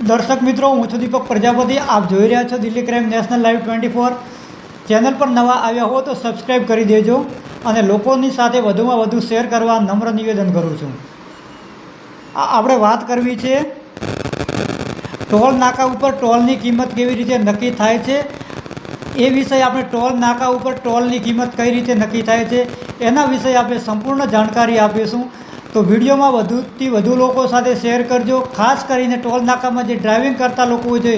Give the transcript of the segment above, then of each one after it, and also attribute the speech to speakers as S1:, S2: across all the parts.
S1: દર્શક મિત્રો, હું છું દીપક પ્રજાપતિ. આપ જોઈ રહ્યા છો Delhi crime national live twenty four. Channel પર નવા આવ્યા હો તો સબસ્ક્રાઈબ કરી દેજો અને લોકોની સાથે વધુમાં વધુ શેર કરવા નમ્ર નિવેદન કરું છું. આપણે વાત કરવી છે, ટોલ નાકા ઉપર ટોલની કિંમત કેવી રીતે નક્કી થાય છે? એ વિષય આપણે ટોલ નાકા ઉપર ટોલની કિંમત કઈ રીતે નક્કી થાય છે? એના વિષય આપણે સંપૂર્ણ જાણકારી આપીશું. તો વિડીયોમાં વધુથી વધુ લોકો સાથે શેર કરજો. ખાસ કરીને ટોલ નાકામાં જે ડ્રાઇવિંગ કરતા લોકો હોય છે,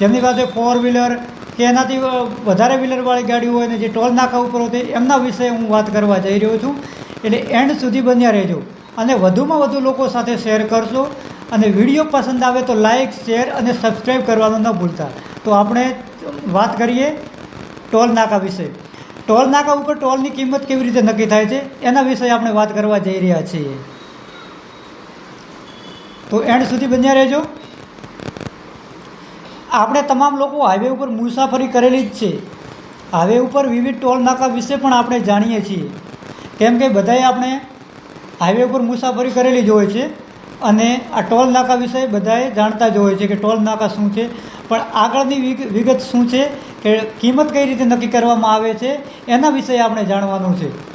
S1: જેમની પાસે ફોર વ્હીલર કે એનાથી વધારે વ્હીલરવાળી ગાડી હોય ને જે ટોલ નાકા ઉપર હોય એમના વિશે હું વાત કરવા જઈ રહ્યો છું. એટલે એન્ડ સુધી બન્યા રહેજો અને વધુમાં વધુ લોકો સાથે શેર કરશો. અને વીડિયો પસંદ આવે તો લાઇક શેર અને સબસ્ક્રાઈબ કરવાનું ન ભૂલતા. તો આપણે વાત કરીએ ટોલ નાકા વિશે. ટોલ નાકા ઉપર ટોલની કિંમત કેવી રીતે નક્કી થાય છે, એના વિશે આપણે વાત કરવા જઈ રહ્યા છીએ. તો એન્ડ સુધી બન્યા રહેજો. આપણે તમામ લોકો હાઈવે ઉપર મુસાફરી કરેલી જ છે. હાઈવે ઉપર વિવિધ ટોલ નાકા વિશે પણ આપણે જાણીએ છીએ. કેમ કે બધાએ આપણે હાઈવે ઉપર મુસાફરી કરેલી જ હોય છે અને આ ટોલ નાકા વિશે બધાએ જાણતા જ હોય છે કે ટોલ નાકા શું છે. પણ આગળની વિગ- વિગત શું છે કે કિંમત કઈ રીતે નક્કી કરવામાં આવે છે, એના વિશે આપણે જાણવાનું છે.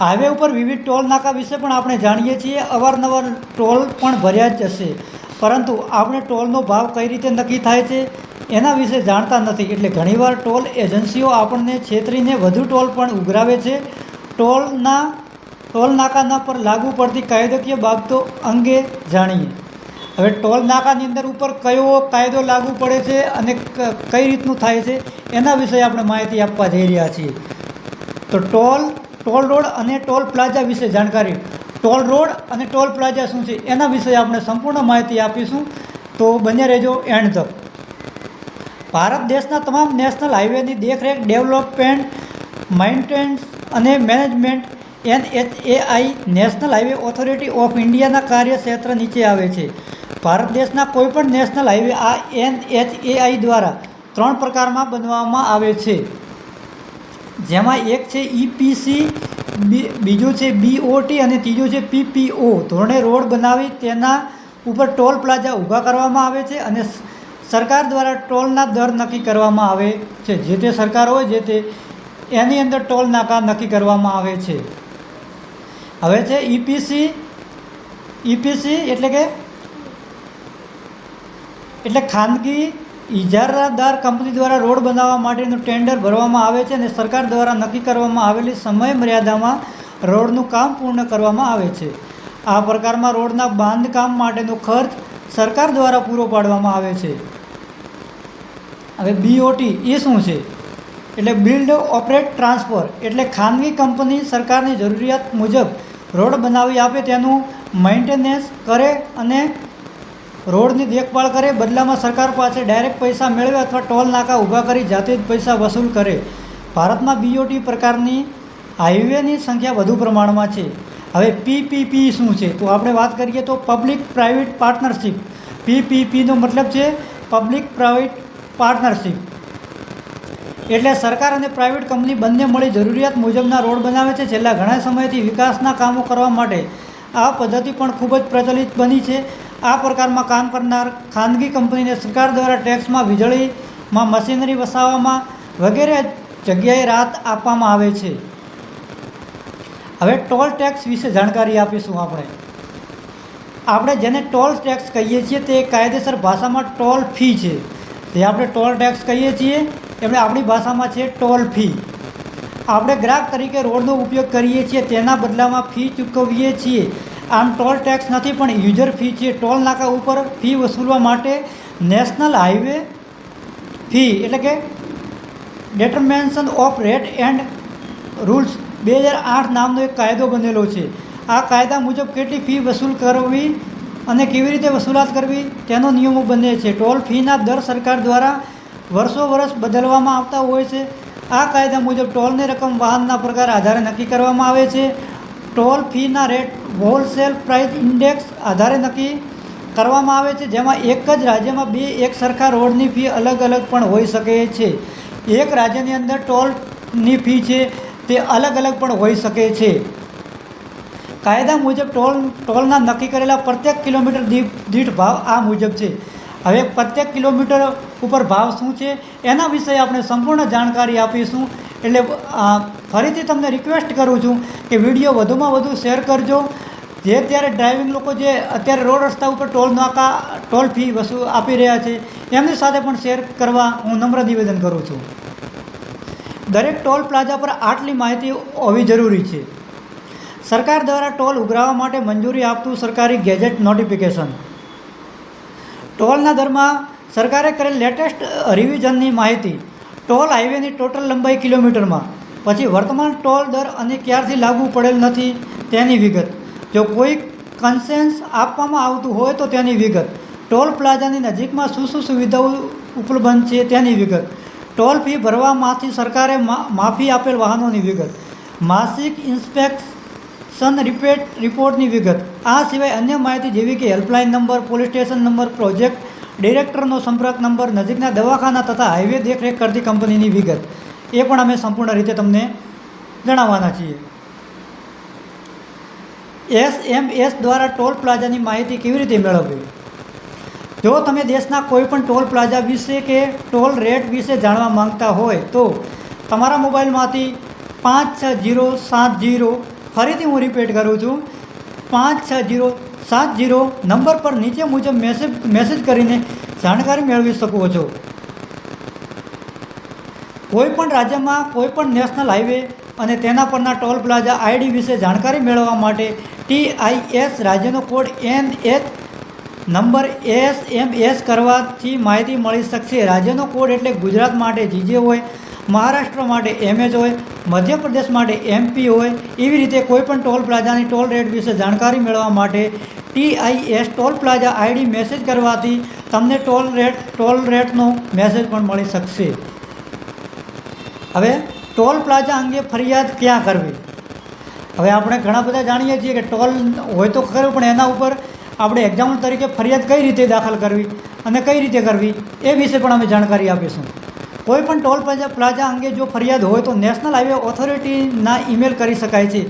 S1: હાઈવે ઉપર વિવિધ ટોલ નાકા વિશે પણ આપણે જાણીએ છીએ. અવારનવાર ટોલ પણ ભર્યા જ જશે. પરંતુ આપણે ટોલનો ભાવ કઈ રીતે નક્કી થાય છે, એના વિશે જાણતા નથી. એટલે ઘણીવાર ટોલ એજન્સીઓ આપણને છેતરીને વધુ ટોલ પણ ઉઘરાવે છે. ટોલના, ટોલ નાકાના પર લાગુ પડતી કાયદાકીય બાબતો અંગે જાણીએ. હવે ટોલ નાકાની અંદર ઉપર કયો કાયદો લાગુ પડે છે અને કઈ રીતનું થાય છે, એના વિશે આપણે માહિતી આપવા જઈ રહ્યા છીએ. તો ટોલ ટોલ રોડ અને ટોલ પ્લાઝા વિશે જાણકારી. ટોલ રોડ અને ટોલ પ્લાઝા શું છે, એના વિશે આપણે સંપૂર્ણ માહિતી આપીશું. તો બને રહેજો એન્ડ તક ભારત દેશના તમામ નેશનલ હાઈવેની દેખરેખ, ડેવલપમેન્ટ, મેન્ટેનન્સ અને management N H A I, national highway authority of ઇન્ડિયાના કાર્યક્ષેત્ર નીચે આવે છે. ભારત દેશના કોઈપણ નેશનલ હાઈવે આ એન એચ એ આઈ દ્વારા ત્રણ પ્રકારમાં બનવામાં આવે છે. જેમાં એક છે ઈપીસી બીજું છે બીઓટી અને ત્રીજું છે પીપીઓ ધોરણે રોડ બનાવી તેના ઉપર ટોલ પ્લાઝા ઊભા કરવામાં આવે છે અને સરકાર દ્વારા ટોલના દર નક્કી કરવામાં આવે છે. જે તે સરકાર હોય જે તે એની અંદર ટોલ નાકા નક્કી કરવામાં આવે છે. હવે છે ઈપીસી ઈપીસી એટલે કે એટલે ખાનગી ઇજારાદાર કંપની દ્વારા રોડ બનાવવા માટેનું ટેન્ડર ભરવામાં આવે છે અને સરકાર દ્વારા નક્કી કરવામાં આવેલી સમય રોડનું કામ પૂર્ણ કરવામાં આવે છે. આ પ્રકારમાં રોડના બાંધકામ માટેનો ખર્ચ સરકાર દ્વારા પૂરો પાડવામાં આવે છે. હવે બીઓટી એ શું છે? એટલે બિલ્ડ, ઓપરેટ, ટ્રાન્સફર એટલે ખાનગી કંપની સરકારની જરૂરિયાત મુજબ રોડ બનાવી આપે તેનું મેન્ટેનન્સ કરે અને રોડની દેખભાળ કરે, બદલામાં સરકાર પાસે ડાયરેક્ટ પૈસા મેળવે અથવા ટોલ નાકા ઊભા કરી જાતે જ પૈસા વસૂલ કરે. ભારતમાં બીઓટી પ્રકારની હાઈવેની સંખ્યા વધુ પ્રમાણમાં છે. હવે પીપીપી શું છે? તો આપણે વાત કરીએ તો પબ્લિક પ્રાઇવેટ પાર્ટનરશિપ પીપીપીનો મતલબ છે પબ્લિક પ્રાઇવેટ પાર્ટનરશિપ એટલે સરકાર અને પ્રાઇવેટ કંપની બંને મળી જરૂરિયાત મુજબના રોડ બનાવે છે. છેલ્લા ઘણા સમયથી વિકાસના કામો કરવા માટે આ પદ્ધતિ પણ ખૂબ જ પ્રચલિત બની છે. આ પ્રકારમાં કામ કરનાર ખાનગી કંપનીને સરકાર દ્વારા ટેક્સમાં વીજળીમાં મશીનરી વસાવવામાં વગેરે જગ્યાએ રાહત આપવામાં આવે છે. હવે ટોલ ટેક્સ વિશે જાણકારી આપીશું આપણે. આપણે જેને ટોલ ટેક્સ કહીએ છીએ તે કાયદેસર ભાષામાં ટોલ ફી છે. જે આપણે ટોલ ટેક્સ કહીએ છીએ, એમણે આપણી ભાષામાં છે ટોલ ફી. આપણે ગ્રાહક તરીકે રોડનો ઉપયોગ કરીએ છીએ, તેના બદલામાં ફી ચૂકવીએ છીએ. આમ ટોલ ટેક્સ નથી, પણ યુઝર ફી છે. ટોલ નાકા ઉપર ફી વસૂલવા માટે નેશનલ હાઈવે ફી, એટલે કે determination of rate and rules બે હજાર આઠ નામનો એક કાયદો બનેલો છે. આ કાયદા મુજબ કેટલી ફી વસૂલ કરવી અને કેવી રીતે વસૂલાત કરવી, તેનો નિયમો બને છે. ટોલ ફીના દર સરકાર દ્વારા વર્ષો વર્ષ બદલવામાં આવતા હોય છે. આ કાયદા મુજબ ટોલની રકમ વાહનના પ્રકાર આધારે નક્કી કરવામાં આવે છે. ટોલ ફીના રેટ હોલસેલ પ્રાઇસ ઇન્ડેક્સ આધારે નક્કી કરવામાં આવે છે, જેમાં એક જ રાજ્યમાં બે એક સરખા રોડની ફી અલગ અલગ પણ હોઈ શકે છે. એક રાજ્યની અંદર ટોલની ફી છે, તે અલગ અલગ પણ હોઈ શકે છે. કાયદા મુજબ ટોલ, ટોલના નક્કી કરેલા પ્રત્યેક કિલોમીટર દીઠ ભાવ આ મુજબ છે. હવે પ્રત્યેક કિલોમીટર ઉપર ભાવ શું છે, એના વિશે આપણે સંપૂર્ણ જાણકારી આપીશું. એટલે ફરીથી તમને રિક્વેસ્ટ કરું છું કે વીડિયો વધુમાં વધુ શેર કરજો. જે અત્યારે ડ્રાઇવિંગ લોકો જે અત્યારે રોડ રસ્તા ઉપર ટોલ નાકા, ટોલ ફી વસૂ આપી રહ્યા છે, એમની સાથે પણ શેર કરવા હું નમ્ર નિવેદન કરું છું. દરેક ટોલ પ્લાઝા પર આટલી માહિતી હોવી જરૂરી છે. સરકાર દ્વારા ટોલ ઉઘરાવવા માટે મંજૂરી આપતું સરકારી ગેજેટ નોટિફિકેશન. ટોલના દરમાં સરકારે કરેલ લેટેસ્ટ રિવિઝનની માહિતી ટોલ હાઈવેની ટોટલ લંબાઈ કિલોમીટરમાં. પછી વર્તમાન ટોલ દર અને ક્યારથી લાગુ પડેલ નથી, તેની વિગત. જો કોઈ કન્સેન્સ આપવામાં આવતું હોય તો તેની વિગત. ટોલ પ્લાઝાની નજીકમાં શું શું સુવિધાઓ ઉપલબ્ધ છે તેની વિગત. ટોલ ફી ભરવામાંથી સરકારે માફી આપેલ વાહનોની વિગત. માસિક ઇન્સ્પેક્શન રિપેટ, રિપોર્ટની વિગત. આ સિવાય અન્ય માહિતી જેવી કે helpline number, police station number, project ડિરેક્ટરનો સંપર્ક નંબર, નજીકના દવાખાના તથા હાઈવે દેખરેખ કરતી કંપનીની વિગત. એ પણ અમે સંપૂર્ણ રીતે તમને જણાવવાના છીએ. એસ એમ એસ દ્વારા ટોલ પ્લાઝાની માહિતી કેવી રીતે મેળવવી? જો તમે દેશના કોઈ પણ ટોલ પ્લાઝા વિશે કે ટોલ રેટ વિશે જાણવા માંગતા હોય તો તમારા મોબાઈલમાંથી પાંચ છ જીરો સાત જીરો ફરીથી હું રિપીટ કરું છું. પાંચ છ જીરો સાત જીરો નંબર પર નીચે મુજબ મેસેજ મેસેજ કરીને જાણકારી મેળવી શકો છો. કોઈ પણ રાજ્યમાં કોઈ પણ નેશનલ હાઈવે અને તેના પરના ટોલ પ્લાઝા આઈડી વિશે જાણકારી મેળવવા માટે ટીઆઈએસ રાજ્યનો code N H number S M S કરવાથી માહિતી મળી શકશે. રાજ્યનો કોડ એટલે ગુજરાત માટે જીજે હોય, મહારાષ્ટ્ર માટે એમએચ હોય, મધ્યપ્રદેશ માટે એમપી હોય, એવી રીતે કોઈ પણ ટોલ પ્લાઝાની ટોલ રેટ વિશે જાણકારી મેળવવા માટે TIS toll plaza ID message કરવાથી તમને ટોલ રેટ, ટોલ રેટનો મેસેજ પણ મળી શકશે. હવે ટોલ પ્લાઝા અંગે ફરિયાદ ક્યાં કરવી? હવે આપણે ઘણા બધા જાણીએ છીએ કે ટોલ હોય તો ખરું, પણ એના ઉપર આપણે એક્ઝામ્પલ તરીકે ફરિયાદ કઈ રીતે દાખલ કરવી અને કઈ રીતે કરવી એ વિશે પણ અમે જાણકારી આપીશું. કોઈ પણ ટોલ પ્લાઝા પ્લાઝા અંગે જો ફરિયાદ હોય તો નેશનલ હાઈવે ઓથોરિટીના ઈમેલ કરી શકાય છે.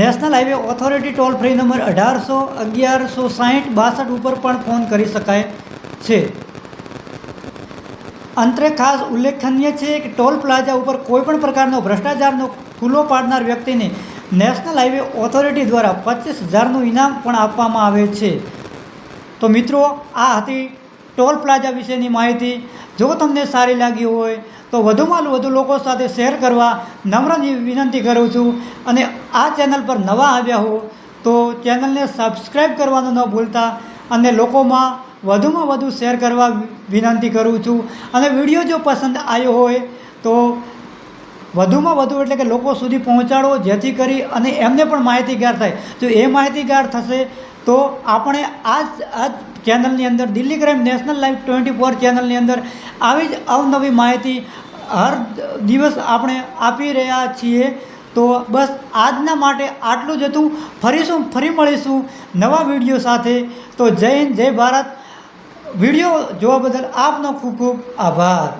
S1: National highway authority toll free number અઢારસો અગિયારસો સાહીઠ બાસઠ ઉપર પણ ફોન કરી શકાય છે. અંતરે ખાસ ઉલ્લેખનીય છે કે ટોલ પ્લાઝા ઉપર કોઈપણ પ્રકારનો ભ્રષ્ટાચારનો ખુલ્લો પાડનાર વ્યક્તિને નેશનલ હાઈવે ઓથોરિટી દ્વારા પચીસ હજારનું ઇનામ પણ આપવામાં આવે છે. તો મિત્રો, આ હતી ટોલ પ્લાઝા વિશેની માહિતી. જો તમને સારી લાગી હોય, તો વધુમાં વધુ લોકો સાથે શેર કરવા નમ્ર વિનંતી કરું છું. અને આ ચેનલ પર નવા આવ્યા હો, તો ચેનલને સબસ્ક્રાઈબ કરવાનું ન ભૂલતા અને લોકોમાં વધુમાં વધુ શેર કરવા વિનંતી કરું છું. અને વીડિયો જો પસંદ આવ્યો હોય તો વધુમાં વધુ એટલે કે લોકો સુધી પહોંચાડો, જેથી કરી અને એમને પણ માહિતીગાર થાય. જો એ માહિતીગાર થશે તો આપણે આ જ આ જ ચેનલની અંદર, Delhi crime national live twenty four ચેનલની અંદર આવી જ અવનવી માહિતી હર દિવસ આપણે આપી રહ્યા છીએ. તો બસ આજના માટે આટલું જ હતું. ફરીશું, ફરી મળીશું નવા વીડિયો સાથે. તો જય હિન્દ, જય ભારત. વીડિયો જોવા બદલ આપનો ખૂબ ખૂબ આભાર.